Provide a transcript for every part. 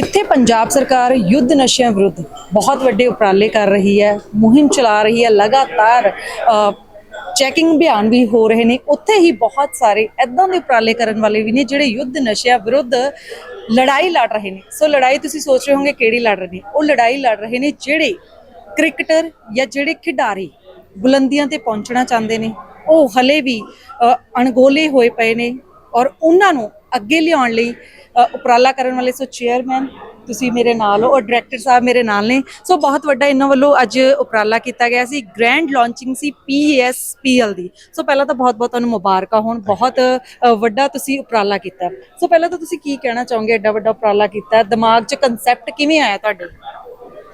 ਜਿੱਥੇ ਪੰਜਾਬ ਸਰਕਾਰ ਯੁੱਧ ਨਸ਼ਿਆਂ ਵਿਰੁੱਧ ਬਹੁਤ ਵੱਡੇ ਉਪਰਾਲੇ ਕਰ ਰਹੀ ਹੈ, ਮੁਹਿੰਮ ਚਲਾ ਰਹੀ ਹੈ, ਲਗਾਤਾਰ ਚੈਕਿੰਗ ਅਭਿਆਨ ਵੀ ਹੋ ਰਹੇ ਨੇ, ਉੱਥੇ ਹੀ ਬਹੁਤ ਸਾਰੇ ਐਦਾਂ ਦੇ ਉਪਰਾਲੇ ਕਰਨ ਵਾਲੇ ਵੀ ਨੇ ਜਿਹੜੇ ਯੁੱਧ ਨਸ਼ਿਆਂ ਵਿਰੁੱਧ ਲੜਾਈ ਲੜ ਰਹੇ ਨੇ। ਸੋ ਲੜਾਈ ਤੁਸੀਂ ਸੋਚ ਰਹੇ ਹੋਗੇ ਕਿਹੜੀ ਲੜ ਰਹੇ ਨੇ? ਉਹ ਲੜਾਈ ਲੜ ਰਹੇ ਨੇ ਜਿਹੜੇ ਕ੍ਰਿਕਟਰ ਜਾਂ ਜਿਹੜੇ ਖਿਡਾਰੀ ਬੁਲੰਦੀਆਂ ਤੇ ਪਹੁੰਚਣਾ ਚਾਹੁੰਦੇ ਨੇ, ਉਹ ਹਲੇ ਵੀ ਅਣਗੋਲੇ ਹੋਏ ਪਏ ਨੇ ਔਰ ਉਹਨਾਂ ਨੂੰ ਅੱਗੇ ਲਿਆਉਣ ਲਈ ਉਪਰਾਲਾ ਕਰਨ ਵਾਲੇ ਸੋ ਚੇਅਰਮੈਨ ਤੁਸੀਂ ਮੇਰੇ ਨਾਲ ਹੋ ਔਰ ਡਾਇਰੈਕਟਰ ਸਾਹਿਬ ਮੇਰੇ ਨਾਲ ਨੇ। ਸੋ ਬਹੁਤ ਵੱਡਾ ਇਹਨਾਂ ਵੱਲੋਂ ਅੱਜ ਉਪਰਾਲਾ ਕੀਤਾ ਗਿਆ ਸੀ ਗ੍ਰੈਂਡ ਲਾਂਚਿੰਗ ਸੀ ਪੀਐਸਪੀਐਲ ਦੀ। ਸੋ ਪਹਿਲਾਂ ਤਾਂ ਬਹੁਤ ਬਹੁਤ ਤੁਹਾਨੂੰ ਮੁਬਾਰਕਾਂ ਹੋਣ, ਬਹੁਤ ਵੱਡਾ ਤੁਸੀਂ ਉਪਰਾਲਾ ਕੀਤਾ। ਸੋ ਪਹਿਲਾਂ ਤਾਂ ਤੁਸੀਂ ਕੀ ਕਹਿਣਾ ਚਾਹੋਗੇ, ਐਡਾ ਵੱਡਾ ਉਪਰਾਲਾ ਕੀਤਾ? ਦਿਮਾਗ 'ਚ ਕਨਸੈਪਟ ਕਿਵੇਂ ਆਇਆ ਤੁਹਾਡੇ?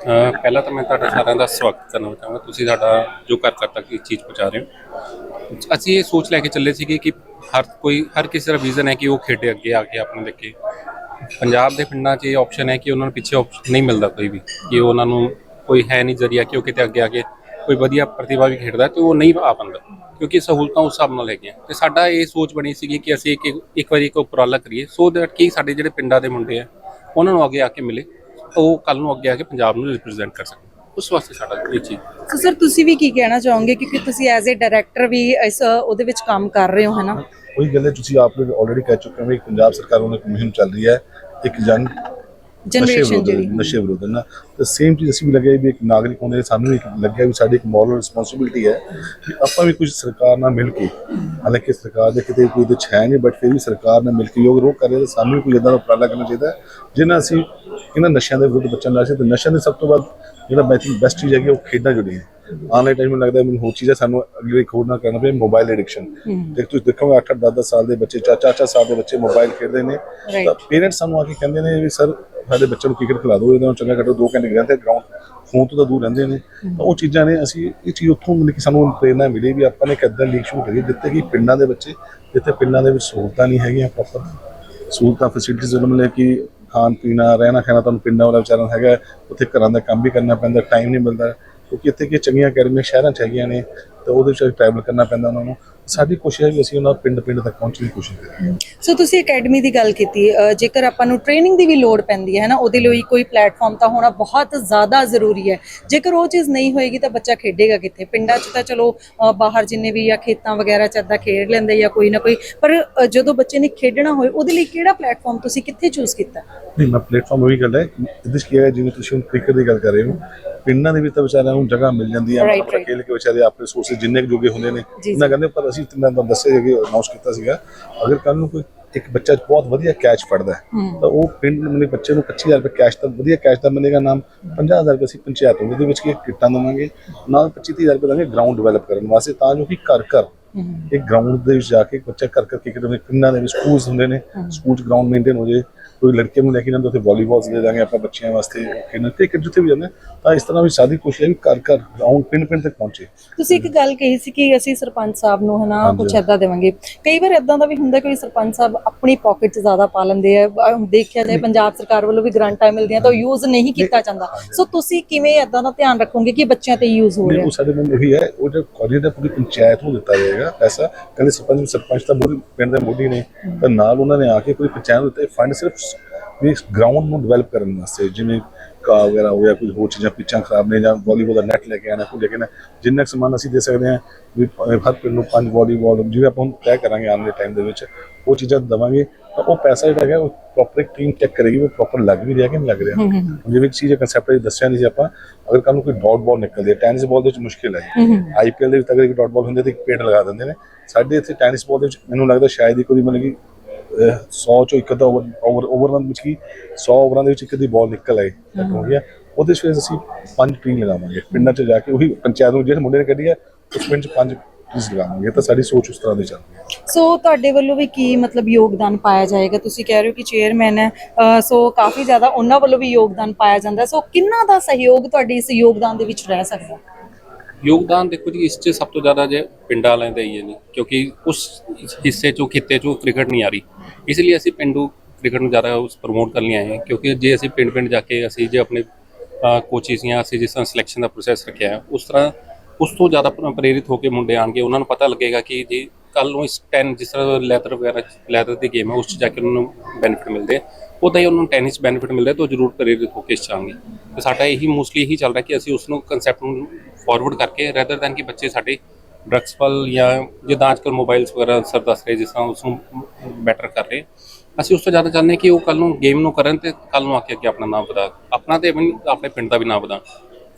ਪਹਿਲਾਂ ਤਾਂ ਮੈਂ ਤੁਹਾਡਾ ਸਾਰਿਆਂ ਦਾ ਸਵਾਗਤ ਕਰਨਾ ਚਾਹਾਂਗਾ। ਤੁਸੀਂ ਸਾਡਾ ਜੋ ਕਰ ਕਰ ਤੱਕ ਇਹ ਚੀਜ਼ ਪਹੁੰਚਾ ਰਹੇ ਹੋ। ਅਸੀਂ ਇਹ ਸੋਚ ਲੈ ਕੇ ਚੱਲੇ ਸੀਗੇ ਕਿ ਹਰ ਕੋਈ, ਹਰ ਕਿਸੇ ਦਾ ਵਿਜ਼ਨ ਹੈ ਕਿ ਉਹ ਖੇਡੇ ਅੱਗੇ ਆ ਕੇ ਆਪਣੇ ਦੇਖੇ। ਪੰਜਾਬ ਦੇ ਪਿੰਡਾਂ 'ਚ ਇਹ ਆਪਸ਼ਨ ਹੈ ਕਿ ਉਹਨਾਂ ਨੂੰ ਪਿੱਛੇ ਆਪਸ਼ਨ ਨਹੀਂ ਮਿਲਦਾ ਕੋਈ ਵੀ, ਕਿ ਉਹਨਾਂ ਨੂੰ ਕੋਈ ਹੈ ਨਹੀਂ ਜ਼ਰੀਆ ਕਿ ਉਹ ਕਿਤੇ ਅੱਗੇ ਆ ਕੇ ਕੋਈ ਵਧੀਆ ਪ੍ਰਤਿਭਾ ਵੀ ਖੇਡਦਾ ਤੇ ਉਹ ਨਹੀਂ ਆ ਪਾਉਂਦਾ, ਕਿਉਂਕਿ ਸਹੂਲਤਾਂ ਉਸ ਹਿਸਾਬ ਨਾਲ ਹੈਗੀਆਂ। ਤੇ ਸਾਡਾ ਇਹ ਸੋਚ ਬਣੀ ਸੀਗੀ ਕਿ ਅਸੀਂ ਇੱਕ ਇੱਕ ਵਾਰੀ ਇੱਕ ਉਪਰਾਲਾ ਕਰੀਏ ਸੋ ਦੈਟ ਕਿ ਸਾਡੇ ਜਿਹੜੇ ਪਿੰਡਾਂ ਦੇ ਮੁੰਡੇ ਆ, ਉਹਨਾਂ ਨੂੰ ਅੱਗੇ ਆ ਕੇ ਮਿਲੇ। ਉਹ ਕੱਲ ਨੂੰ ਅੱਗੇ ਆ ਕੇ ਪੰਜਾਬ ਨੂੰ ਰਿਪਰੈਜ਼ੈਂਟ ਕਰ ਸਕਣ। ਉਸ ਵਾਸਤੇ ਸਾਡਾ ਇਹ ਚੀਜ਼। ਸੋ ਸਰ ਤੁਸੀਂ ਵੀ ਕੀ ਕਹਿਣਾ ਚਾਹੋਗੇ? ਕਿਉਂਕਿ ਤੁਸੀਂ ਐਜ਼ ਅ ਡਾਇਰੈਕਟਰ ਵੀ ਇਸ ਉਹਦੇ ਵਿੱਚ ਕੰਮ ਕਰ ਰਹੇ ਹੋ ਹਨਾ ਉਹੀ ਗੱਲ ਹੈ ਤੁਸੀਂ ਆਪ ਨੇ ਆਲਰੇਡੀ ਕਹਿ ਚੁੱਕੇ ਹੋ ਕਿ ਪੰਜਾਬ ਸਰਕਾਰ ਵੱਲੋਂ ਇੱਕ ਮੁਹਿੰਮ ਚੱਲ ਰਹੀ ਹੈ। ਇੱਕ ਜਨ ਜਨਰੇਸ਼ਨ ਵਿਰੁੱਧ ਜਿਹੜੀ ਨਸ਼ੇ ਵਿਰੁੱਧ ਨਾ। ਤੇ ਸੇਮ ਚੀਜ਼ ਅਸੀਂ ਵੀ ਲੱਗਿਆ ਵੀ ਇੱਕ ਨਾਗਰਿਕ ਹੋਣੇ ਦੇ ਸਾਨੂੰ ਵੀ ਇੱਕ ਲੱਗਿਆ ਵੀ ਸਾਡੀ ਇੱਕ ਮੋਰਲ ਰਿਸਪੌਂਸਿਬਿਲਟੀ ਹੈ ਕਿ ਆਪਾਂ ਵੀ ਕੁਝ ਸਰਕਾਰ ਨਾਲ ਮਿਲ ਕੇ ਹਾਲਾਂਕਿ ਸਰਕਾਰ ਦੇ ਕਿਤੇ ਕੋਈ ਵਿੱਚ ਹੈ ਨਹੀਂ ਬਟ ਫਿਰ ਵੀ ਸਰਕਾਰ ਨਾਲ ਮਿਲ ਕੇ ਯੋਗ ਰੋਕ ਕਰ ਤੇ ਸਾਨੂੰ ਵੀ ਕੋਈ ਇਦਾਂ ਦਾ ਉਪਰਾਲਾ ਕਰਨਾ ਚਾਹੀਦਾ ਹੈ ਜਿਹਨਾਂ ਅਸੀਂ ਇਹਨਾਂ ਨਸ਼ਿਆਂ ਦੇ ਵਿਰੁੱਧ ਬਚਣ ਸੀ ਤੇ ਨਸ਼ਿਆਂ ਦੇ ਸਭ ਤੋਂ ਵੱਧ ਜਿਹੜਾ ਬੈਸਟ ਚੀਜ਼ ਹੈਗੀ ਉਹ ਖੇਡਾਂ ਜੁੜੀਆਂ। ਆਨਲਾਈਨ ਟਾਈਮ ਲੱਗਦਾ ਮੈਨੂੰ ਹੋਰ ਚੀਜ਼ ਸਾਨੂੰ ਅਗਲੇ ਹੋਰ ਨਾ ਕਰਨਾ ਪਏ ਮੋਬਾਈਲ ਐਡਿਕਸ਼ਨ ਤੇ ਤੁਸੀਂ ਦੇਖੋਗੇ 8 10 10 ਸਾਲ ਦੇ ਬੱਚੇ 4 4 ਸਾਲ ਦੇ ਬੱਚੇ ਮੋਬਾਈਲ ਖੇਡਦੇ ਨੇ. ਤਾਂ ਪੇਰੈਂਟਸ ਸਾਨੂੰ ਆ ਕੇ ਕਹਿੰਦੇ ਨੇ ਵੀ ਸਰ ਸਾਡੇ ਬੱਚੇ ਨੂੰ ਕ੍ਰਿਕਟ ਖਿਲਾ ਦਿਓ ਇਹਦਾ ਚੰਗਾ ਘੱਟੋ 2 ਘੰਟੇ ਰਹਿੰਦੇ ਗਰਾਊਂਡ ਫੋਨ ਤੋਂ ਤਾਂ ਦੂਰ ਰਹਿੰਦੇ ਨੇ। ਤਾਂ ਉਹ ਚੀਜ਼ਾਂ ਨੇ ਅਸੀਂ ਇਹ ਚੀਜ਼ ਉੱਥੋਂ ਮਿਲ ਕੇ ਸਾਨੂੰ ਪ੍ਰੇਰਨਾ ਮਿਲੀ ਵੀ ਆਪਾਂ ਨੇ ਕਿੱਦਾਂ ਲੀਗ ਸ਼ੁਰੂ ਕਰੀ ਜਿੱਥੇ ਕਿ ਪਿੰਡਾਂ ਦੇ ਬੱਚੇ ਜਿੱਥੇ ਪਿੰਡਾਂ ਦੇ ਵਿੱਚ ਸਹੂਲਤਾਂ ਨਹੀਂ ਹੈਗੀਆਂ ਪ੍ਰੋਪਰ ਸਹੂਲਤਾਂ ਫੈਸਿਲਿਟੀਜ਼ ਉਹਨਾਂ ਮਿਲੇ ਕਿ ਖਾਣ ਪੀਣਾ ਰਹਿਣਾ ਖਾਣਾ ਤੁਹਾਨੂੰ ਪਿੰਡਾਂ ਵਾਲਾ ਵਿਚਾਰਾਂ ਹੈਗਾ ਉੱਥੇ ਘਰਾਂ ਦਾ ਕੰਮ ਵੀ ਕਰਨਾ ਪੈਂਦਾ ਟਾਈਮ ਨਹੀਂ ਮਿਲਦਾ। ਕਿਉਂਕਿ ਇੱਥੇ ਕੀ ਚੰਗੀਆਂ ਅਕੈਡਮੀਆਂ ਸ਼ਹਿਰਾਂ 'ਚ ਹੈਗੀਆਂ ਨੇ ਤੇ ਉਹਦੇ ਵਿੱਚ ਟਰੈਵਲ ਕਰਨਾ ਪੈਂਦਾ ਉਹਨਾਂ ਨੂੰ। ਸਾਡੀ ਕੋਸ਼ਿਸ਼ ਹੈ ਕਿ ਅਸੀਂ ਉਹਨਾਂ ਪਿੰਡ ਪਿੰਡ ਤੱਕ ਪਹੁੰਚਣ ਦੀ ਕੋਸ਼ਿਸ਼ ਕਰੀਏ। ਸੋ ਤੁਸੀਂ ਅਕੈਡਮੀ ਦੀ ਗੱਲ ਕੀਤੀ ਜੇਕਰ ਆਪਾਂ ਨੂੰ ਟ੍ਰੇਨਿੰਗ ਦੀ ਵੀ ਲੋੜ ਪੈਂਦੀ ਹੈ ਨਾ ਉਹਦੇ ਲਈ ਕੋਈ ਪਲੇਟਫਾਰਮ ਤਾਂ ਹੋਣਾ ਬਹੁਤ ਜ਼ਿਆਦਾ ਜ਼ਰੂਰੀ ਹੈ। ਜੇਕਰ ਉਹ ਚੀਜ਼ ਨਹੀਂ ਹੋਏਗੀ ਤਾਂ ਬੱਚਾ ਖੇਡੇਗਾ ਕਿੱਥੇ? ਪਿੰਡਾਂ 'ਚ ਤਾਂ ਚਲੋ ਬਾਹਰ ਜਿੰਨੇ ਵੀ ਜਾਂ ਖੇਤਾਂ ਵਗੈਰਾ 'ਚ ਏਦਾਂ ਖੇਡ ਲੈਂਦੇ ਜਾਂ ਕੋਈ ਨਾ ਕੋਈ ਪਰ ਜਦੋਂ ਬੱਚੇ ਨੇ ਖੇਡਣਾ ਹੋਏ ਉਹਦੇ ਲਈ ਕਿਹੜਾ ਪਲੇਟਫਾਰਮ ਤੁਸੀਂ ਕਿੱਥੇ ਚੂਜ਼ ਕੀਤਾ? ਨਹੀਂ ਮੈਂ ਪਲੇਟਫਾਰਮ ਉਹੀ ਗੱਲ ਹੈ ਇਹਦੇ ਕੀ ਹੈ ਜਿਵੇਂ ਤੁਸੀਂ ਹੁਣ ਕ੍ਰਿਕਟ ਦੀ ਗੱਲ ਕਰ ਰਹੇ ਹੋ ਪਿੰਡਾਂ ਦੇ ਵਿੱਚ ਤਾਂ ਵਿਚਾਰਿਆਂ ਨੂੰ ਜਗ੍ਹਾ ਮਿਲ ਜਾਂਦੀ ਹੈ ਆਪਣਾ. ਖੇਲ ਕੇ ਵਿਚਾਰੇ ਆਪਣੇ ਰਿਸੋਰਸਸ ਜਿੰਨੇ ਕੁ ਜੋਗੇ ਹੁੰਦੇ ਨੇ ਉਹਨਾਂ ਕਹਿੰਦੇ ਪਰ ਅਸੀਂ ਤੁਹਾਨੂੰ ਦੱਸਿਆ ਕਿ ਅਨਾਉਂਸ ਕੀਤਾ ਸੀਗਾ ਅਗਰ ਕੱਲ ਨੂੰ ਕੋਈ ਇੱਕ ਬੱਚਾ ਬਹੁਤ ਵਧੀਆ ਕੈਚ ਫੜਦਾ ਤਾਂ ਉਹ ਪਿੰਡ ਦੇ ਬੱਚੇ ਨੂੰ 25000 ਰੁਪਏ ਕੈਸ਼ ਤਾਂ ਵਧੀਆ ਕੈਸ਼ ਦਾ ਮਿਲੇਗਾ ਨਾਮ 50000 ਰੁਪਏ ਅਸੀਂ ਪੰਚਾਇਤ ਨੂੰ ਵਿੱਚ ਕੀ ਕਿੱਟਾਂ ਦੇਵਾਂਗੇ ਨਾਲ 25000 ਰੁਪਏ ਦਾਂਗੇ ਗਰਾਊਂਡ ਡਿਵੈਲਪ ਕਰਨ ਵਾਸਤੇ ਤਾਂ ਜੋ ਕਿ ਘਰ ਘਰ ਇੱਕ ਗਰਾਊਂਡ ਦੇ ਵਿੱਚ ਜਾ ਕੇ ਬੱਚਾ ਕਰ ਕਰ ਕ੍ਰਿਕਟ ਦੇ ਪਿੰਡਾਂ ਦੇ ਵਿੱਚ ਸਕੂਲਸ ਹੁੰਦੇ ਨੇ ਸਕੂਲ ਗਰਾਊਂਡ ਮੇਨਟੇਨ ਹੋ ਜੇ ਕੋਈ ਲੜਕੇ ਨੂੰ ਲੈ ਕੇ ਜਾਂਦੇ ਉੱਥੇ ਵਾਲੀਬਾਲਸ ਦੇ ਦਾਂਗੇ ਆਪਾਂ ਬੱਚਿਆਂ ਵਾਸਤੇ ਖੇਡਣ ਕ੍ਰਿਕਟ ਜਿੱਥੇ ਵੀ ਜਾਂਦੇ ਤਾਂ ਇਸ ਤਰ੍ਹਾਂ ਵੀ ਸਾਡੀ ਕੋਸ਼ਿਸ਼ ਹੈ ਘਰ ਘਰ ਗਰਾਊਂਡ ਪਿੰਡ ਪਿੰਡ ਤੱਕ ਪਹੁੰਚੇ। ਤੁਸੀਂ ਇੱਕ ਗੱਲ ਕਹੀ ਸੀ ਕਿ ਅਸੀਂ ਸਰਪੰਚ ਸਾਹਿਬ ਨੂੰ ਹਨਾ। ਕੁਝ ਏਦਾਂ ਦੇਵਾਂਗੇ। ਕਈ ਵਾਰ ਏਦਾਂ ਦਾ ਵੀ ਹੁੰਦਾ ਕੋਈ ਸਰਪੰਚ ਸਾਹਿਬ ਆਪਣੀ ਪਾਕਟ 'ਚ ਜ਼ਿਆਦਾ ਪਾ ਲੈਂਦੇ ਆ ਦੇਖਿਆ ਜਾਏ ਪੰਜਾਬ ਸਰਕਾਰ ਵੱਲੋਂ ਵੀ ਗ੍ਰਾਂਟਾਂ ਮਿਲਦੀਆਂ ਤਾਂ ਯੂਜ਼ ਨਹੀਂ ਕੀਤਾ ਜਾਂਦਾ। ਸੋ ਤੁਸੀਂ ਕਿਵੇਂ ਏਦਾਂ ਦਾ ਧਿਆਨ ਰੱਖੋਗੇ ਕਿ ਬੱਚਿਆਂ ਤੇ ਯੂਜ਼ ਹੋ ਰਿਹਾ? ਉਹ ਸਾਡੇ ਨਾਲ ਉਹੀ ਹੈ ਉਹ ਜੋ ਦਾ ਪੂਰੀ ਪੰਚਾਇਤ ਨੂੰ ਦਿੱਤਾ ਜਾਏਗਾ ਪੈਸਾ। ਕਹਿੰਦੇ ਸਰਪੰਚ ਸਰਪੰਚ ਤਾਂ ਮੋਦੀ ਪਿੰਡ ਦੇ ਮੋਢੀ ਨੇ। ਤਾਂ ਨਾਲ ਉਹਨਾਂ ਨੇ ਆ ਕੇ ਪੂਰੀ ਪੰਚਾਇਤ ਨੂੰ ਦਿੱਤੇ। ਫੰਡ ਸਿਰਫ ਵੀ ਗਰਾਊਂਡ ਨੂੰ ਡਿਵੈਲਪ ਕਰਨ ਵਾਸਤੇ ਜਿਵੇਂ ਕਾ ਵਗੈਰਾ ਹੋ ਗਿਆ ਕੁਝ ਹੋਰ ਚੀਜ਼ਾਂ ਪਿੱਚਾਂ ਖਰਾਬ ਨੇ ਜਾਂ ਵਾਲੀਬਾਲ ਦਾ ਨੈਟ ਲੈ ਕੇ ਆਣਾ ਕੋਈ ਲੈ ਕੇ ਆਉਣਾ ਜਿੰਨਾ ਸਮਾਨ ਅਸੀਂ ਦੇ ਸਕਦੇ ਹਾਂ ਵੀ ਹਰ ਪਿੰਡ ਨੂੰ ਪੰਜ ਵਾਲੀਬਾਲ ਜਿਵੇਂ ਆਪਾਂ ਤੈਅ ਕਰਾਂਗੇ ਆਉਣ ਦੇ ਟਾਈਮ ਦੇ ਵਿੱਚ ਉਹ ਚੀਜ਼ਾਂ ਦਵਾਂਗੇ ਤਾਂ ਉਹ ਪੈਸਾ ਜਿਹੜਾ ਹੈਗਾ ਉਹ ਪ੍ਰੋਪਰ ਇੱਕ ਟੀਮ ਚੈੱਕ ਕਰੇਗੀ ਉਹ ਪ੍ਰੋਪਰ ਲੱਗ ਵੀ ਰਿਹਾ ਕਿ ਨਹੀਂ ਲੱਗ ਰਿਹਾ। ਜਿਵੇਂ ਇੱਕ ਚੀਜ਼ ਕਨਸੈਪਟ ਦੱਸਿਆ ਨਹੀਂ ਸੀ ਆਪਾਂ ਅਗਰ ਕੱਲ ਨੂੰ ਕੋਈ ਡਾਟ ਬਾਲ ਨਿਕਲਦੀ ਹੈ ਟੈਨਿਸ ਬਾਲ ਦੇ ਵਿੱਚ ਮੁਸ਼ਕਿਲ ਹੈ। ਆਈਪੀਐਲ ਦੇ ਵਿੱਚ ਅਗਰ ਇੱਕ ਡਾਟ ਬਾਲ ਹੁੰਦੀ ਹੈ ਤਾਂ ਇੱਕ ਪੇਟ ਲਗਾ ਦਿੰਦੇ ਨੇ। ਸਾਡੇ ਇੱਥੇ ਟੈਨਿਸ ਬਾਲ ਦੇ ਵਿੱਚ ਮੈਨੂੰ ਲੱਗਦਾ ਸ਼ਾਇਦ ਹੀ ਕੋਈ ਮਤਲਬ ਕਿ 100 ਚੋਂ ਇੱਕ ਅੱਧਾ ਓਵਰ ਓਵਰ ਦੇ ਵਿੱਚ ਕੀ 100 ਓਵਰਾਂ ਦੇ ਵਿੱਚ ਇੱਕ ਅੱਧੀ ਬਾਲ ਨਿਕਲ ਆਏ ਤੱਕ ਹੋ ਗਿਆ। ਉਹਦੇ ਵਿੱਚ ਅਸੀਂ ਪੰਜ ਟੀਮ ਲਗਾਵਾਂਗੇ। ਪਿੰਡਾਂ 'ਚ ਜਾ ਕੇ ਉਹੀ ਪੰਚਾਇਤ ਨੂੰ ਜਿਹੜੇ ਮੁੰਡੇ ਨੇ ਕੱਢੀ ਹੈ ਉਸ ਪਿੰਡ 'ਚ ਪੰਜ ਟੀਮ ਲਗਾਵਾਂਗੇ। ਤਾਂ ਸਾਡੀ ਸੋਚ ਉਸ ਤਰ੍ਹਾਂ ਦੀ ਚੱਲ ਰਹੀ ਹੈ। ਸੋ ਤੁਹਾਡੇ ਵੱਲੋਂ ਵੀ ਕੀ ਮਤਲਬ ਯੋਗਦਾਨ ਪਾਇਆ ਜਾਏਗਾ? ਤੁਸੀਂ ਕਹਿ ਰਹੇ ਹੋ ਕਿ ਚੇਅਰਮੈਨ ਹੈ। ਸੋ ਕਾਫੀ ਜ਼ਿਆਦਾ ਉਹਨਾਂ ਵੱਲੋਂ ਵੀ ਯੋਗਦਾਨ ਪਾਇਆ ਜਾਂਦਾ ਸੋ ਕਿੰਨਾ ਦਾ ਸਹਿਯੋਗ ਤੁਹਾਡੇ ਇਸ ਯੋਗਦਾਨ ਦੇ ਵਿੱਚ ਰਹਿ ਸਕਦਾ ਯੋਗਦਾਨ ਦੇਖੋ ਜੀ ਇਸ 'ਚ ਸਭ ਤੋਂ ਜ਼ਿਆਦਾ ਜੇ ਪਿੰਡਾਂ ਵਾਲਿਆਂ ਦਾ ਹੀ ਹੈ ਜੀ। ਕਿਉਂਕਿ ਉਸ ਹਿੱਸੇ 'ਚੋਂ ਖਿੱਤੇ 'ਚੋਂ ਕ੍ਰਿਕਟ ਨਹੀਂ ਆ ਰਹੀ। ਇਸ ਲਈ ਅਸੀਂ ਪਿੰਡੂ ਕ੍ਰਿਕਟ ਨੂੰ ਜ਼ਿਆਦਾ ਉਸ ਪ੍ਰਮੋਟ ਕਰਨ ਲਈ ਆਏ ਹਾਂ, ਕਿਉਂਕਿ ਜੇ ਅਸੀਂ ਪਿੰਡ ਪਿੰਡ ਜਾ ਕੇ ਅਸੀਂ ਜੇ ਆਪਣੇ ਕੋਚਿਸ ਜਾਂ ਅਸੀਂ ਜਿਸ ਤਰ੍ਹਾਂ ਸਿਲੈਕਸ਼ਨ ਦਾ ਪ੍ਰੋਸੈਸ ਰੱਖਿਆ ਹੈ, ਉਸ ਤਰ੍ਹਾਂ ਉਸ ਤੋਂ ਜ਼ਿਆਦਾ ਪ੍ਰੇਰਿਤ ਹੋ ਕੇ ਮੁੰਡੇ ਆਣਗੇ ਉਹਨਾਂ ਨੂੰ ਪਤਾ ਲੱਗੇਗਾ ਕਿ ਜੀ ਕੱਲ ਨੂੰ ਇਸ ਟੈਨ, ਜਿਸ ਤਰ੍ਹਾਂ ਲੈਦਰ ਵਗੈਰਾ, ਲੈਦਰ ਦੀ ਗੇਮ ਹੈ, ਉਸ 'ਚ ਜਾ ਕੇ ਉਹਨਾਂ ਨੂੰ ਬੈਨੀਫਿਟ ਮਿਲਦੇ ਆ। ਉਦਾਂ ਹੀ ਉਹਨਾਂ ਨੂੰ ਟੈਨਿਸ ਬੈਨੀਫਿਟ ਮਿਲਦਾ ਤਾਂ ਉਹ ਜ਼ਰੂਰ ਪ੍ਰੇਰਿਤ ਹੋ ਕੇ ਇਸ 'ਚ ਆਉਣਗੇ। ਤੇ ਸਾਡਾ ਇਹੀ ਮੋਸਟਲੀ ਇਹੀ ਚੱਲ ਰਿਹਾ ਕਿ ਅਸੀਂ ਉਸ ਨੂੰ ਕਨਸੈਪਟ ਨੂੰ ਫਾਰਵਰਡ ਕਰਕੇ ਰੈਦਰ ਦੈਨ ਕਿ ਬੱਚੇ ਸਾਡੇ ਡਰੱਗਸ ਵੱਲ ਜਾਂ ਜਿੱਦਾਂ ਅੱਜਕੱਲ ਮੋਬਾਈਲਸ ਵਗੈਰਾ ਸਰ ਦੱਸ ਰਹੇ ਜਿਸ ਤਰ੍ਹਾਂ ਉਸ ਨੂੰ ਬੈਟਰ ਕਰ ਰਹੇ। ਅਸੀਂ ਉਸ ਤੋਂ ਜ਼ਿਆਦਾ ਚਾਹੁੰਦੇ ਹਾਂ ਕਿ ਉਹ ਕੱਲ ਨੂੰ ਗੇਮ ਨੂੰ ਕਰਨ ਤੇ ਕੱਲ ਨੂੰ ਆ ਕੇ ਅੱਗੇ ਆਪਣਾ ਨਾਮ ਵਧਾ ਆਪਣਾ ਤੇ even ਆਪਣੇ ਪਿੰਡ ਦਾ ਵੀ ਨਾਮ ਵਧਾ।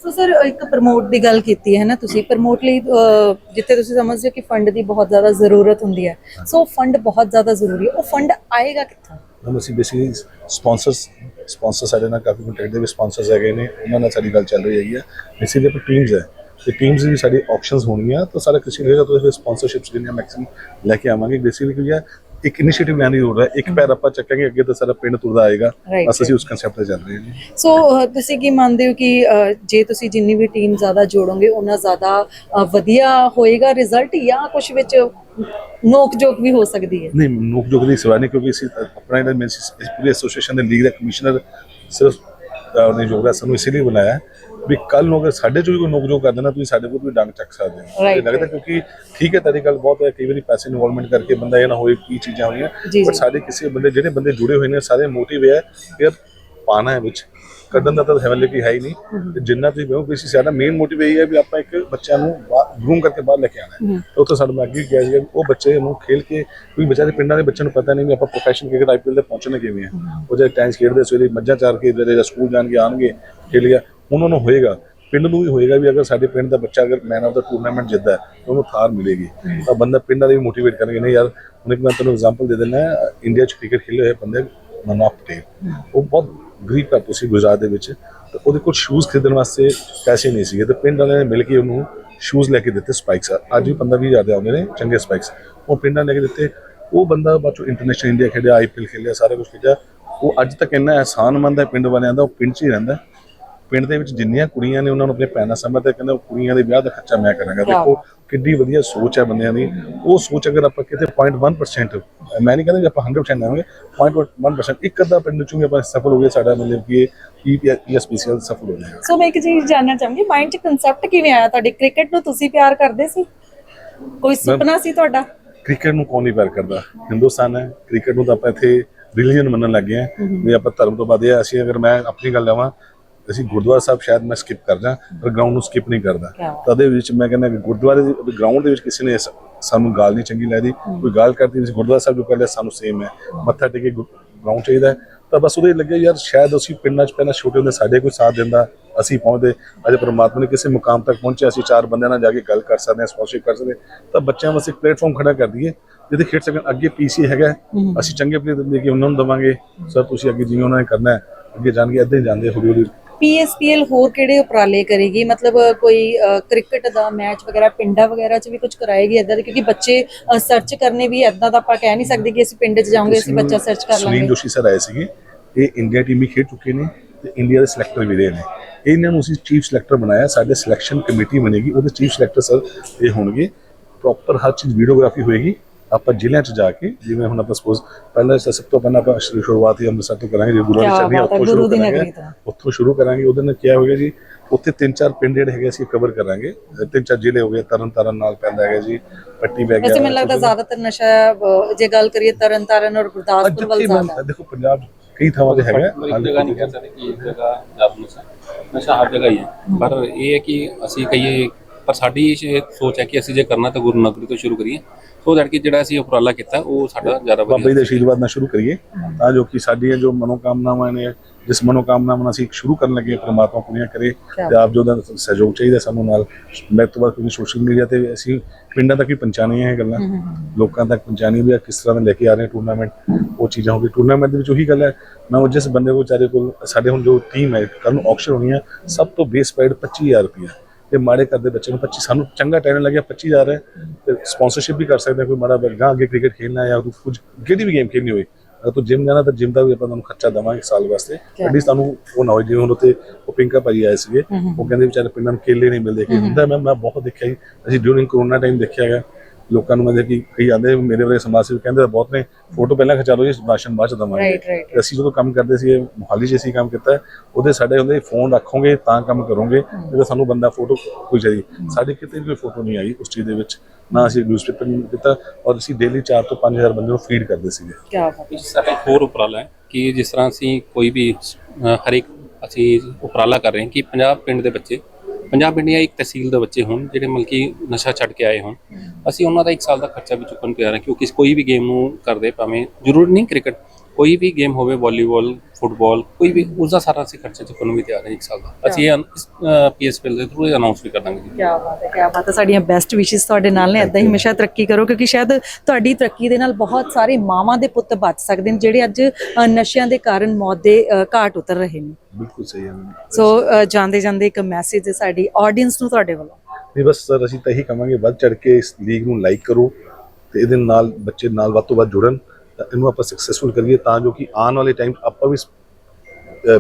ਸੋ ਸਰ ਇੱਕ ਪ੍ਰਮੋਟ ਦੀ ਗੱਲ ਕੀਤੀ ਹੈ ਨਾ ਤੁਸੀਂ। ਪ੍ਰਮੋਟ ਲਈ ਅਹ, ਜਿੱਥੇ ਤੁਸੀਂ ਸਮਝਦੇ ਹੋ ਕਿ ਫੰਡ ਦੀ ਬਹੁਤ ਜ਼ਿਆਦਾ ਜ਼ਰੂਰਤ ਹੁੰਦੀ ਹੈ। ਸੋ ਫੰਡ ਬਹੁਤ ਜ਼ਿਆਦਾ ਜ਼ਰੂਰੀ ਹੈ। ਉਹ ਫੰਡ ਆਏਗਾ ਕਿੱਥੋਂ? ਹੁਣ ਅਸੀਂ ਬੇਸਿਕਲੀ ਸਪਾਂਸਰਸ ਸਪਾਂਸਰ ਸਾਡੇ ਨਾਲ ਕਾਫੀ ਕੰਟੈਕਟ ਦੇ ਵੀ ਸਪਾਂਸਰਸ ਹੈਗੇ ਨੇ। ਉਹਨਾਂ ਨਾਲ ਸਾਡੀ ਗੱਲ ਚੱਲ ਰਹੀ ਹੈਗੀ ਆ ਬੇਸਿਕਲੀ ਆਪਾਂ ਟੀਮਸ ਹੈ। ਤੇ ਟੀਮਸ ਵੀ ਸਾਡੀ ਆਕਸ਼ਨਸ ਹੋਣਗੀਆਂ ਤਾਂ ਸਾਰਾ ਕਿਸੇ ਰਹੇਗਾ ਤਾਂ ਫਿਰ ਸਪਾਂਸਰਸ਼ਿਪਸ ਜਿਹੜੀਆਂ ਮੈਕਸਿਮਮ ਲੈ ਕੇ ਆਵਾਂਗੇ। ਬੇਸਿਕਲੀ ਕੀ ਹੈ ਇੱਕ ਇਨੀਸ਼ੀਏਟਿਵ ਲੈਣ ਦੀ ਲੋੜ ਹੈ। ਇੱਕ ਪੈਰ ਆਪਾਂ ਚੱਕਾਂਗੇ ਅੱਗੇ ਤਾਂ ਸਾਰਾ ਪਿੰਡ ਤੁਰਦਾ ਆਏਗਾ। ਬਸ ਅਸੀਂ ਉਸ ਕਨਸੈਪਟ ਤੇ ਚੱਲ ਰਹੇ ਹਾਂ ਜੀ। ਸੋ ਤੁਸੀਂ ਕੀ ਮੰਨਦੇ ਹੋ ਕਿ ਜੇ ਤੁਸੀਂ ਜਿੰਨੀ ਵੀ ਟੀਮ ਜ਼ਿਆਦਾ ਜੋੜੋਗੇ ਉਹਨਾਂ ਜ਼ਿਆਦਾ ਵਧੀਆ ਹੋਏਗਾ ਰਿਜ਼ਲਟ ਜਾਂ ਕੁਝ ਵਿੱਚ ਨੋਕ ਜੋਕ ਵੀ ਹੋ ਸਕਦੀ ਹੈ? ਨਹੀਂ ਨੋਕ ਜੋਗ ਦੀ ਸਵਾਲ ਨਹੀਂ ਕਿਉਂਕਿ ਅਸੀਂ ਆਪਣਾ ਜਿਹੜਾ ਮੈਂ ਇਸ ਪੂਰੀ ਐਸੋਸੀਏਸ਼ਨ ਦੇ ਲੀਗ ਦਾ ਕਮਿਸ਼ਨਰ ਸਿਰਫ ਉਹਨੇ ਯੋਗਾ ਸਾਨੂੰ ਇਸੇ ਲਈ ਬਣਾਇਆ ਹੈ। ਵੀ ਕੱਲ ਨੂੰ ਅਗਰ ਸਾਡੇ ਚੋਂ ਵੀ ਕੋਈ ਨੋਕ ਜੋਗ ਕਰ ਦੇਣਾ ਤੁਸੀਂ ਸਾਡੇ ਕੋਲ ਵੀ ਡੰਗ ਚੱਕ ਸਕਦੇ ਹੋ। ਇਹ ਲੱਗਦਾ ਕਿਉਂਕਿ ਠੀਕ ਹੈ ਤੇਰੀ ਗੱਲ ਬਹੁਤ ਹੈ ਕਈ ਵਾਰੀ ਪੈਸੇ ਇਨਵੋਲਵਮੈਂਟ ਕਰਕੇ ਬੰਦਾ ਇਹ ਨਾ ਹੋਏ ਕੀ ਚੀਜ਼ਾਂ ਹੋਈਆਂ ਪਰ। ਸਾਡੇ ਕਿਸੇ ਬੰਦੇ ਜਿਹੜੇ ਬੰਦੇ ਜੁੜੇ ਹੋਏ ਨੇ ਸਾਰੇ ਮੋਟਿਵ ਹੈ ਕਿ ਯਾਰ ਪਾਣਾ ਹੈ ਵਿੱਚ। ਕੱਢਣ ਦਾ ਤਾਂ ਹੈਵਨਲੀ ਹੈ ਹੀ ਨਹੀਂ। ਤੇ ਜਿੰਨਾ ਤੁਸੀਂ ਕਹੋ ਕਿਸੇ ਸਾਡਾ ਮੇਨ ਮੋਟਿਵ ਇਹ ਹੈ ਵੀ ਆਪਾਂ ਇੱਕ ਬੱਚਿਆਂ ਨੂੰ ਗਰੂਮ ਕਰਕੇ ਬਾਹਰ ਲੈ ਕੇ ਆਣਾ ਹੈ। ਤਾਂ ਉੱਥੇ ਸਾਡਾ ਮੈਂ ਅੱਗੇ ਕਿਹਾ ਸੀਗਾ ਵੀ ਉਹ ਬੱਚੇ ਨੂੰ ਖੇਲ ਕੇ ਕੋਈ ਵਿਚਾਰੇ ਪਿੰਡਾਂ ਦੇ ਬੱਚਿਆਂ ਨੂੰ ਪਤਾ ਨਹੀਂ ਵੀ ਆਪਾਂ ਪ੍ਰੋਫੈਸ਼ਨ ਕ੍ਰਿਕਟ ਆਈਪੀਐਲ ਤੇ ਪਹੁੰਚਣਾ ਕਿਵੇਂ ਹੈ ਉਹ ਜਿਹੜੇ ਟੈਂਸ ਖੇਡਦੇ ਸਵੇਰੇ ਮੱਝਾਂ ਚਾਰ ਕੇ ਜਿਹੜੇ ਜਾਂ ਸਕੂਲ ਜਾਣ ਕੇ ਆਣਗੇ ਖੇਲ ਗਿਆ ਉਹਨਾਂ ਨੂੰ ਹੋਏਗਾ ਪਿੰਡ ਨੂੰ ਵੀ ਹੋਏਗਾ ਵੀ ਅਗਰ ਸਾਡੇ ਪਿੰਡ ਦਾ ਬੱਚਾ ਅਗਰ ਮੈਨ ਆਫ ਦਾ ਟੂਰਨਾਮੈਂਟ ਜਿੱਤਦਾ ਹੈ, ਤਾਂ ਉਹਨੂੰ ਥਾਰ ਮਿਲੇਗੀ। ਤਾਂ ਬੰਦਾ ਪਿੰਡਾਂ ਦੇ ਵੀ ਮੋਟੀਵੇਟ ਕਰਨਗੇ ਨਹੀਂ ਯਾਰ ਹੁਣ ਇੱਕ ਮੈਂ ਤੁਹਾਨੂੰ ਐਗਜ਼ਾਮਪਲ ਦੇ ਦਿੰਦਾ ਇੰਡੀਆ 'ਚ ਕ੍ਰਿਕਟ ਖੇਲੇ ਹੋਏ ਬੰਦੇ ਮਨੋਪ ਪਟੇਲ ਉਹ ਬਹੁਤ ਗਰੀਬ ਘਰ ਸੀ ਗੁਜਰਾਤ ਦੇ ਵਿੱਚ ਤੇ ਉਹਦੇ ਕੋਲ ਸ਼ੂਜ਼ ਖਰੀਦਣ ਵਾਸਤੇ ਪੈਸੇ ਨਹੀਂ ਸੀਗੇ ਤੇ ਪਿੰਡ ਵਾਲਿਆਂ ਨੇ ਮਿਲ ਕੇ ਉਹਨੂੰ ਸ਼ੂਜ਼ ਲੈ ਕੇ ਦਿੱਤੇ ਸਪਾਈਕਸ ਅੱਜ ਵੀ 15 ਹਜ਼ਾਰ ਦੇ ਆਉਂਦੇ ਨੇ ਚੰਗੇ ਸਪਾਈਕਸ ਉਹ ਪਿੰਡਾਂ ਨੇ ਲੈ ਕੇ ਦਿੱਤੇ। ਉਹ ਬੰਦਾ ਬਾਅਦ ਇੰਟਰਨੈਸ਼ਨਲ ਇੰਡੀਆ ਖੇਡਿਆ ਆਈਪੀਐਲ ਖੇਡਿਆ ਸਾਰਾ ਕੁਝ ਖੇਡਿਆ। ਉਹ ਅੱਜ ਤੱਕ ਇੰਨਾ ਮੰਦ ਹੈ ਪਿੰਡ ਵਾਲਿਆਂ ਦਾ ਉਹ ਪਿੰਡ 'ਚ ਹੀ ਰਹਿੰਦਾ। ਪਿੰਡ ਦੇ ਵਿੱਚ ਜਿੰਨੀਆਂ ਕੁੜੀਆਂ ਨੇ ਉਹਨਾਂ ਨੂੰ ਆਪਣੇ ਪੈਨਾ ਸਮਝਦਾ ਕਹਿੰਦਾ ਉਹ ਕੁੜੀਆਂ ਦੇ ਵਿਆਹ ਦਾ ਖਰਚਾ ਮੈਂ ਕਰਾਂਗਾ। ਦੇਖੋ ਕਿੱਡੀ ਵਧੀਆ ਸੋਚ ਹੈ ਬੰਦਿਆਂ ਦੀ। ਉਹ ਸੋਚ ਅਗਰ ਆਪਾਂ ਕਿਤੇ 0.1% ਮੈਂ ਨਹੀਂ ਕਹਿੰਦਾ ਕਿ ਆਪਾਂ 100% ਲਾਵਾਂਗੇ 0.1% ਇੱਕ ਅੱਧਾ ਪਿੰਡ ਚੋਂ ਆਪਾਂ ਸਫਲ ਹੋ ਗਏ ਸਾਡਾ ਮਤਲਬ ਕਿ ਇਹ ਪੀਐਸਪੀਸੀਐਲ ਸਫਲ ਹੋ ਜਾਏਗਾ ਸੋ ਮੈਂ ਇੱਕ ਚੀਜ਼ ਜਾਨਣਾ ਚਾਹਾਂਗੀ ਮਾਈਂਡ 'ਚ ਕਨਸੈਪਟ ਕਿਵੇਂ ਆਇਆ ਤੁਹਾਡੇ? ਕ੍ਰਿਕਟ ਨੂੰ ਤੁਸੀਂ ਪਿਆਰ ਕਰਦੇ ਸੀ? ਕੋਈ ਸੁਪਨਾ ਸੀ ਤੁਹਾਡਾ? ਕ੍ਰਿਕਟ ਨੂੰ ਕੌਣ ਨਹੀਂ ਪਿਆਰ ਕਰਦਾ? ਹਿੰਦੁਸਤਾਨ ਹੈ ਕ੍ਰਿਕਟ ਨੂੰ ਤਾਂ ਆਪਾਂ ਇੱਥੇ ਰਿਲੀਜੀਅਨ ਮੰਨਣ ਲੱਗੇ ਆ ਵੀ ਆਪਾਂ ਧਰਮ ਤੋਂ ਬਾਅਦ ਇਹ ਅਸੀਂ ਅਗਰ ਮੈਂ ਆਪਣੀ ਗੱਲ ਲਵਾਂ ਅਸੀਂ ਗੁਰਦੁਆਰਾ ਸਾਹਿਬ ਸ਼ਾਇਦ ਮੈਂ ਸਕਿਪ ਕਰ ਜਾ ਪਰ ਗਰਾਊਂਡ ਨੂੰ ਸਕਿਪ ਨਹੀਂ ਕਰਦਾ। ਬਾਤ। ਤਦੇ ਵਿੱਚ ਮੈਂ ਕਹਿੰਦਾ ਕਿ ਗੁਰਦੁਆਰੇ ਦੇ ਗਰਾਊਂਡ ਦੇ ਵਿੱਚ ਕਿਸੇ ਨੇ ਸਾਨੂੰ ਗਾਲ ਨਹੀਂ ਚੰਗੀ ਲੱਗਦੀ ਕੋਈ ਗਾਲ ਕਰਦੀ ਸੀ ਗੁਰਦੁਆਰਾ ਸਾਹਿਬ ਜੋ ਕਰ ਲਿਆ ਸਾਨੂੰ ਸੇਮ ਹੈ। ਮੱਥਾ ਟੇਕੇ ਗਰਾਊਂਡ ਚਾਹੀਦਾ। ਤਾਂ ਬਸ ਉਹਦੇ ਲੱਗਿਆ ਯਾਰ ਸ਼ਾਇਦ ਅਸੀਂ ਪਿੰਡਾਂ 'ਚ ਪਹਿਲਾਂ ਛੋਟੇ ਹੁੰਦੇ ਸਾਡੇ ਕੋਈ ਸਾਥ ਦਿੰਦਾ ਅਸੀਂ ਪਹੁੰਚਦੇ। ਅੱਜ ਪਰਮਾਤਮਾ ਨੇ ਕਿਸੇ ਮੁਕਾਮ ਤੱਕ ਪਹੁੰਚੇ ਅਸੀਂ ਚਾਰ ਬੰਦਿਆਂ ਨਾਲ ਜਾ ਕੇ ਗੱਲ ਕਰ ਸਕਦੇ ਹਾਂ ਸਪਾਂਸਰਸ਼ਿਪ ਕਰ ਸਕਦੇ। ਤਾਂ ਬੱਚਿਆਂ ਵਾਸਤੇ ਇੱਕ ਪਲੇਟਫਾਰਮ ਖੜਾ ਕਰ ਦਈਏ ਜਿਹਦੇ ਖੇਡ ਸਕਣ। ਅੱਗੇ ਪੀਸੀ ਹੈਗਾ ਅਸੀਂ ਚੰਗੇ ਪਲੇਅਰ ਦੇ ਕੇ ਉਹਨਾਂ ਨੂੰ ਦਵਾਂਗੇ। ਸਰ ਤੁਸੀਂ ਅੱਗੇ ਜਿਵੇਂ ਉਹਨਾਂ ਨੇ ਕਰਨਾ ਹੈ ਅੱਗੇ ਜਾਣਗੇ ਹੀ ਜਾਂਦੇ ਹੌਲੀ ਹੌਲੀ ਪੀਐਸਪੀਐਲ ਹੋਰ ਕਿਹੜੇ ਉਪਰਾਲੇ ਕਰੇਗੀ? ਮਤਲਬ ਕੋਈ ਕ੍ਰਿਕਟ ਦਾ ਮੈਚ ਵਗੈਰਾ ਪਿੰਡਾਂ ਵਗੈਰਾ 'ਚ ਵੀ ਕੁਝ ਕਰਾਏਗੀ ਇਦਾਂ ਦੇ? ਕਿਉਂਕਿ ਬੱਚੇ ਸਰਚ ਕਰਨੇ ਵੀ ਇਦਾਂ ਦਾ ਆਪਾਂ ਕਹਿ ਨਹੀਂ ਸਕਦੇ ਕਿ ਅਸੀਂ ਪਿੰਡ 'ਚ ਜਾਵਾਂਗੇ ਅਸੀਂ ਬੱਚਾ ਸਰਚ ਕਰ ਸੁਨੀਲ ਲਾਂਗੇ। ਜੋਸ਼ੀ ਸਰ ਆਏ ਸੀਗੇ ਇਹ ਇੰਡੀਆ ਟੀਮ ਵੀ ਖੇਡ ਚੁੱਕੇ ਨੇ ਤੇ ਇੰਡੀਆ ਦੇ ਸਿਲੈਕਟਰ ਵੀ ਰਹੇ ਨੇ। ਇਹਨਾਂ ਨੂੰ ਅਸੀਂ ਚੀਫ ਸਿਲੈਕਟਰ ਬਣਾਇਆ ਸਾਡੇ ਸਿਲੈਕਸ਼ਨ ਕਮੇਟੀ ਬਣੇਗੀ ਉਹਦੇ ਚੀਫ ਸਿਲੈਕਟਰ ਸਰ ਇਹ ਹੋਣਗੇ। ਪ੍ਰੋਪਰ ਹਰ ਚੀਜ਼ ਵੀਡੀਓਗ੍ਰਾਫੀ ਹੋਏਗੀ ਆਪਾਂ ਜ਼ਿਲ੍ਹਿਆਂ 'ਚ ਜਾ ਕੇ ਜਿਵੇਂ ਹੁਣ ਆਪਾਂ ਸਪੋਜ਼ ਪਹਿਲਾਂ ਸਭ ਤੋਂ ਪਹਿਲਾਂ ਆਪਾਂ ਸ਼ੁਰੂ- ਸ਼ੁਰੂਆਤ ਹੀ ਅੰਮ੍ਰਿਤਸਰ ਤੋਂ ਕਰਾਂਗੇ ਜੇ ਗੁਰੂ ਦੀ ਚਰਨੀ ਉੱਥੋਂ ਸ਼ੁਰੂ ਦੀ ਕਰਾਂਗੇ। ਉੱਥੋਂ ਸ਼ੁਰੂ ਕਰਾਂਗੇ ਉਹਦੇ ਨਾਲ ਕੀ ਹੋਏਗਾ ਜੀ ਉੱਥੇ ਤਿੰਨ ਚਾਰ ਪਿੰਡ ਜਿਹੜੇ ਹੈਗੇ ਅਸੀਂ ਕਵਰ ਕਰਾਂਗੇ। ਤਿੰਨ ਚਾਰ ਜ਼ਿਲ੍ਹੇ ਹੋ ਗਏ ਤਰਨ ਤਾਰਨ ਨਾਲ ਪੈਂਦਾ ਹੈਗਾ ਜੀ ਪੱਟੀ ਬੈ ਗਿਆ ਵੈਸੇ ਮੈਨੂੰ ਲੱਗਦਾ ਜ਼ਿਆਦਾਤਰ ਨਸ਼ਾ ਜੇ ਗੱਲ ਕਰੀਏ ਤਰਨ ਤਾਰਨ ਔਰ ਗੁਰਦਾਸਪੁਰ ਵੱਲ ਜ਼ਿਆਦਾ। ਦੇਖੋ ਪੰਜਾਬ ਕਈ ਥਾਵਾਂ ਤੇ ਹੈਗਾ। ਇੱਕ ਜਗ੍ਹਾ ਨਹੀਂ ਕਹਿ ਸਕਦੇ ਕਿ ਇੱਕ ਜਗ੍ਹਾ ਨਸ਼ਾ ਨਸ਼ਾ ਹਰ ਜਗ੍ਹਾ ਹੀ ਹੈ। ਪਰ ਇਹ ਹੈ ਕਿ ਅਸੀਂ ਕਹੀਏ ਪਰ ਸਾਡੀ ਇਹ ਸੋਚ ਹੈ ਕਿ ਅਸੀਂ ਜੇ ਕਰਨਾ ਤਾਂ ਗੁਰੂ ਨਗਰੀ ਤੋਂ ਸ਼ੁਰੂ ਕਰੀਏ। ਸੋ ਦੈਟ ਕਿ ਜਿਹੜਾ ਅਸੀਂ ਉਪਰਾਲਾ ਕੀਤਾ ਉਹ ਸਾਡਾ ਜ਼ਿਆਦਾ ਬਾਬਾ ਵਧੀਆ ਜੀ ਦੇ ਆਸ਼ੀਰਵਾਦ ਨਾਲ ਸ਼ੁਰੂ ਕਰੀਏ। ਤਾਂ ਜੋ ਕਿ ਸਾਡੀਆਂ ਜੋ ਮਨੋਕਾਮਨਾਵਾਂ ਨੇ ਜਿਸ ਮਨੋਕਾਮਨਾਵਾਂ ਨਾਲ ਅਸੀਂ ਸ਼ੁਰੂ ਕਰਨ ਲੱਗੇ ਪ੍ਰਮਾਤਮਾ ਪੂਰੀਆਂ ਕਰੇ ਤੇ ਆਪ ਜੋ ਦਾ ਸਹਿਯੋਗ ਚਾਹੀਦਾ ਸਾਨੂੰ ਨਾਲ। ਮੈਂ ਤੋਂ ਬਾਅਦ ਕਿਉਂਕਿ ਸੋਸ਼ਲ ਮੀਡੀਆ ਤੇ ਅਸੀਂ ਪਿੰਡਾਂ ਤੱਕ ਵੀ ਪਹੁੰਚਾਉਣੀਆਂ ਇਹ ਗੱਲਾਂ। ਲੋਕਾਂ ਤੱਕ ਪਹੁੰਚਾਉਣੀ ਵੀ ਆ ਕਿਸ ਤਰ੍ਹਾਂ ਦੇ ਲੈ ਕੇ ਆ ਰਹੇ ਟੂਰਨਾਮੈਂਟ ਉਹ ਚੀਜ਼ਾਂ ਹੋ ਗਈ ਟੂਰਨਾਮੈਂਟ ਦੇ ਵਿੱਚ ਉਹੀ ਗੱਲ ਹੈ ਮੈਂ ਉਹ ਜਿਸ ਬੰਦੇ ਕੋਲ ਵਿਚਾਰੇ ਕੋਲ ਸਾਡੇ ਹੁਣ ਜੋ ਟੀਮ ਹੈ ਕੱਲ ਨੂੰ ਆਕਸ਼ਨ ਹੋਣੀ ਹੈ ਸਭ ਤੋਂ ਬੇਸ ਪ੍ਰਾਈਡ 25000 ਰੁਪਏ ਤੇ ਮਾੜੇ ਕਰਦੇ ਬੱਚੇ ਨੂੰ 25 ਸਾਨੂੰ ਚੰਗਾ ਟੈਲੈਂਟ ਲੱਗਿਆ 25000 ਹੈ ਤੇ ਸਪਾਂਸਰਸ਼ਿਪ ਵੀ ਕਰ ਸਕਦੇ ਹਾਂ ਕੋਈ ਮਾੜਾ ਗਾਂ ਅੱਗੇ ਕ੍ਰਿਕਟ ਖੇਡਣਾ ਹੈ ਜਾਂ ਕੁਝ ਕਿਹੜੀ ਵੀ ਗੇਮ ਖੇਡਣੀ ਹੋਵੇ ਅਗਰ ਤੂੰ ਜਿਮ ਜਾਣਾ ਤਾਂ ਜਿਮ ਦਾ ਵੀ ਆਪਾਂ ਤੁਹਾਨੂੰ ਖਰਚਾ ਦੇਵਾਂਗੇ ਸਾਲ ਵਾਸਤੇ। ਐਟਲੀਸਟ ਤੁਹਾਨੂੰ ਉਹ ਨਾ ਹੋਏ ਜਿਵੇਂ ਹੁਣ ਉੱਥੇ ਉਹ ਪਿੰਕਾ ਭਾਜੀ ਆਏ ਸੀਗੇ ਉਹ ਕਹਿੰਦੇ ਵਿਚਾਰੇ ਪਿੰਡਾਂ ਨੂੰ ਕੇਲੇ ਨਹੀਂ ਮਿਲਦੇ ਕਿ ਹੁੰਦਾ ਮੈਂ ਮੈਂ ਬਹੁਤ ਦੇਖਿਆ ਜੀ ਅਸੀਂ ਡਿਊਰਿੰਗ ਕਰੋਨਾ ਟਾਈਮ ਦੇਖਿਆ ਹੈਗਾ ਲੋਕਾਂ ਨੂੰ ਮਤਲਬ ਕਿ ਕਈ ਆਂਦੇ ਮੇਰੇ ਵਾਲੇ ਸਮਾਜ ਸੇਵੀ ਕਹਿੰਦੇ ਤਾਂ ਬਹੁਤ ਨੇ ਫੋਟੋ ਪਹਿਲਾਂ ਖਿਚਾ ਲਓ ਜੀ ਭਾਸ਼ਣ ਬਾਅਦ ਚ ਦਵਾਂਗੇ। ਅਸੀਂ ਜਦੋਂ ਕੰਮ ਕਰਦੇ ਸੀ ਮੁਹਾਲੀ 'ਚ ਅਸੀਂ ਕੰਮ ਕੀਤਾ ਉਹਦੇ ਸਾਡੇ ਹੁੰਦੇ ਫੋਨ ਰੱਖੋਗੇ ਤਾਂ ਕੰਮ ਕਰੋਗੇ ਜਦੋਂ ਸਾਨੂੰ ਬੰਦਾ ਫੋਟੋ ਕੋਈ ਚਾਹੀਦੀ ਸਾਡੇ ਕਿਤੇ ਵੀ ਕੋਈ ਫੋਟੋ ਨਹੀਂ ਆਈ ਉਸ ਚੀਜ਼ ਦੇ ਵਿੱਚ ਨਾ ਅਸੀਂ ਨਿਊਜ਼ਪੇਪਰ ਨਹੀਂ ਕੀਤਾ ਔਰ ਅਸੀਂ ਡੇਲੀ 4 ਤੋਂ 5000 ਬੰਦੇ ਨੂੰ ਫੀਡ ਕਰਦੇ ਸੀਗੇ। ਕੀ ਬਾਤ ਹੈ। ਸਾਡਾ ਹੋਰ ਉਪਰਾਲਾ ਹੈ ਕਿ ਜਿਸ ਤਰ੍ਹਾਂ ਅਸੀਂ ਕੋਈ ਵੀ ਹਰ ਇੱਕ ਅਸੀਂ ਉਪਰਾਲਾ ਕਰ ਰਹੇ ਹਾਂ ਕਿ 50 ਪਿੰਡ ਦੇ ਬੱਚੇ 50 ਪਿੰਡ ਜਾਂ ਇੱਕ ਤਹਿਸੀਲ ਦੇ ਬੱਚੇ ਹੋਣ ਜਿਹੜੇ ਮਤਲਬ ਕਿ ਨਸ਼ਾ ਛੱਡ ਕੇ ਆਏ ਹੋਣ। ਅਸੀਂ ਉਹਨਾਂ ਦਾ ਇੱਕ ਸਾਲ ਦਾ ਖਰਚਾ ਵੀ ਚੁੱਕਣ ਤਿਆਰ ਹਾਂ ਕਿਉਂਕਿ ਕੋਈ ਵੀ ਗੇਮ ਨੂੰ ਕਰਦੇ ਭਾਵੇਂ ਜ਼ਰੂਰ ਨਹੀਂ ਕ੍ਰਿਕਟ ਕੋਈ ਵੀ ਗੇਮ ਹੋਵੇ ਵਾਲੀਬਾਲ ਫੁੱਟਬਾਲ ਕੋਈ ਵੀ ਉਸ ਦਾ ਸਾਰਾ ਅਸੀਂ ਖਰਚਾ ਚੁੱਕਣ ਨੂੰ ਵੀ ਤਿਆਰ ਹਾਂ ਇੱਕ ਸਾਲ ਦਾ। ਅਸੀਂ ਇਹ ਪੀਐਸਪੀਐਲ ਦੇ ਥਰੂ ਅਨਾਉਂਸ ਵੀ ਕਰ ਦਾਂਗੇ ਕੀ ਬਾਤ ਹੈ ਕੀ ਬਾਤ ਹੈ। ਸਾਡੀਆਂ ਬੈਸਟ ਵਿਸ਼ੇਸ ਤੁਹਾਡੇ ਨਾਲ ਨੇ। ਇਦਾਂ ਹੀ ਹਮੇਸ਼ਾ ਤਰੱਕੀ ਕਰੋ ਕਿਉਂਕਿ ਸ਼ਾਇਦ ਤੁਹਾਡੀ ਤਰੱਕੀ ਦੇ ਨਾਲ ਬਹੁਤ ਸਾਰੇ ਮਾਵਾਂ ਦੇ ਪੁੱਤ ਬਚ ਸਕਦੇ ਨੇ ਜਿਹੜੇ ਅੱਜ ਨਸ਼ਿਆਂ ਦੇ ਕਾਰਨ ਮੌਤ ਦੇ ਘਾਟ ਉਤਰ ਰਹੇ ਨੇ। ਬਿਲਕੁਲ ਸਹੀ ਹੈ। ਸੋ ਜਾਂਦੇ ਜਾਂਦੇ ਇੱਕ ਮੈਸੇਜ ਹੈ ਸਾਡੀ ਆਡੀਅנס ਨੂੰ ਤੁਹਾਡੇ ਵੱਲੋਂ। ਨਹੀਂ ਬਸ ਸਰ ਅਸੀਂ ਤਾਂ ਇਹੀ ਕਹਾਂਗੇ ਵੱਧ ਚੜ ਕੇ ਇਸ ਲੀਗ ਨੂੰ ਲਾਈਕ ਕਰੋ ਤੇ ਇਹਦੇ ਨਾਲ ਬੱਚੇ ਨਾਲ ਵੱਧ ਤੋਂ ਵੱਧ ਜੁੜਨ। ਇਹਨੂੰ ਆਪਾਂ ਸਕਸੈਸਫੁਲ ਕਰੀਏ ਤਾਂ ਜੋ ਕਿ ਆਉਣ ਵਾਲੇ ਟਾਈਮ ਆਪਾਂ ਵੀ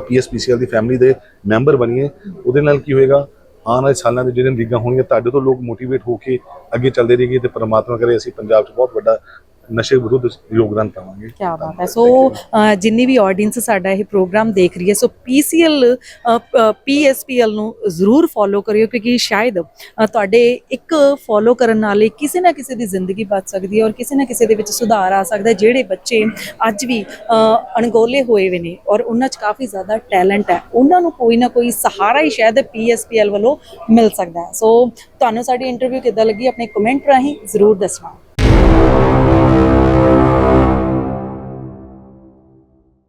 ਪੀਐਸਪੀਸੀਐਲ ਦੀ ਫੈਮਿਲੀ ਦੇ ਮੈਂਬਰ ਬਣੀਏ। ਉਹਦੇ ਨਾਲ ਕੀ ਹੋਏਗਾ? ਆਉਣ ਵਾਲੇ ਸਾਲਾਂ ਦੇ ਜਿਹੜੇ ਲੀਗਾਂ ਹੋਣਗੀਆਂ, ਤੁਹਾਡੇ ਤੋਂ ਲੋਕ ਮੋਟੀਵੇਟ ਹੋ ਕੇ ਅੱਗੇ ਚੱਲਦੇ ਰਹੀਏ ਤੇ ਪਰਮਾਤਮਾ ਕਰੇ, ਅਸੀਂ ਪੰਜਾਬ 'ਚ ਬਹੁਤ ਵੱਡਾ ਨਸ਼ੇ ਵਿਰੁੱਧ ਯੋਗਦਾਨ ਪਾਵਾਂਗੇ। ਕੀ ਬਾਤ ਹੈ। ਸੋ ਜਿੰਨੀ ਵੀ ਆਡੀਅנס ਸਾਡਾ ਇਹ ਪ੍ਰੋਗਰਾਮ ਦੇਖ ਰਹੀ ਹੈ ਸੋ ਪੀਸੀਐਲ ਪੀਐਸਪੀਐਲ ਨੂੰ ਜ਼ਰੂਰ ਫੋਲੋ ਕਰਿਓ ਕਿਉਂਕਿ ਸ਼ਾਇਦ ਤੁਹਾਡੇ ਇੱਕ ਫੋਲੋ ਕਰਨ ਨਾਲ ਕਿਸੇ ਨਾ ਕਿਸੇ ਦੀ ਜ਼ਿੰਦਗੀ ਬਚ ਸਕਦੀ ਹੈ ਔਰ ਕਿਸੇ ਨਾ ਕਿਸੇ ਦੇ ਵਿੱਚ ਸੁਧਾਰ ਆ ਸਕਦਾ ਜਿਹੜੇ ਬੱਚੇ ਅੱਜ ਵੀ ਅ, ਅਣਗੌਲੇ ਹੋਏ ਵੇ ਨੇ ਔਰ ਉਹਨਾਂ 'ਚ ਕਾਫੀ ਜ਼ਿਆਦਾ ਟੈਲੈਂਟ ਹੈ ਉਹਨਾਂ ਨੂੰ ਕੋਈ ਨਾ ਕੋਈ ਸਹਾਰਾ ਹੀ ਸ਼ਾਇਦ ਪੀਐਸਪੀਐਲ ਵੱਲੋਂ ਮਿਲ ਸਕਦਾ ਹੈ। ਸੋ ਤੁਹਾਨੂੰ ਸਾਡੀ ਇੰਟਰਵਿਊ ਕਿੱਦਾਂ ਲੱਗੀ ਆਪਣੇ ਕਮੈਂਟ ਰਾਹੀਂ ਜ਼ਰੂਰ ਦੱਸਣਾ।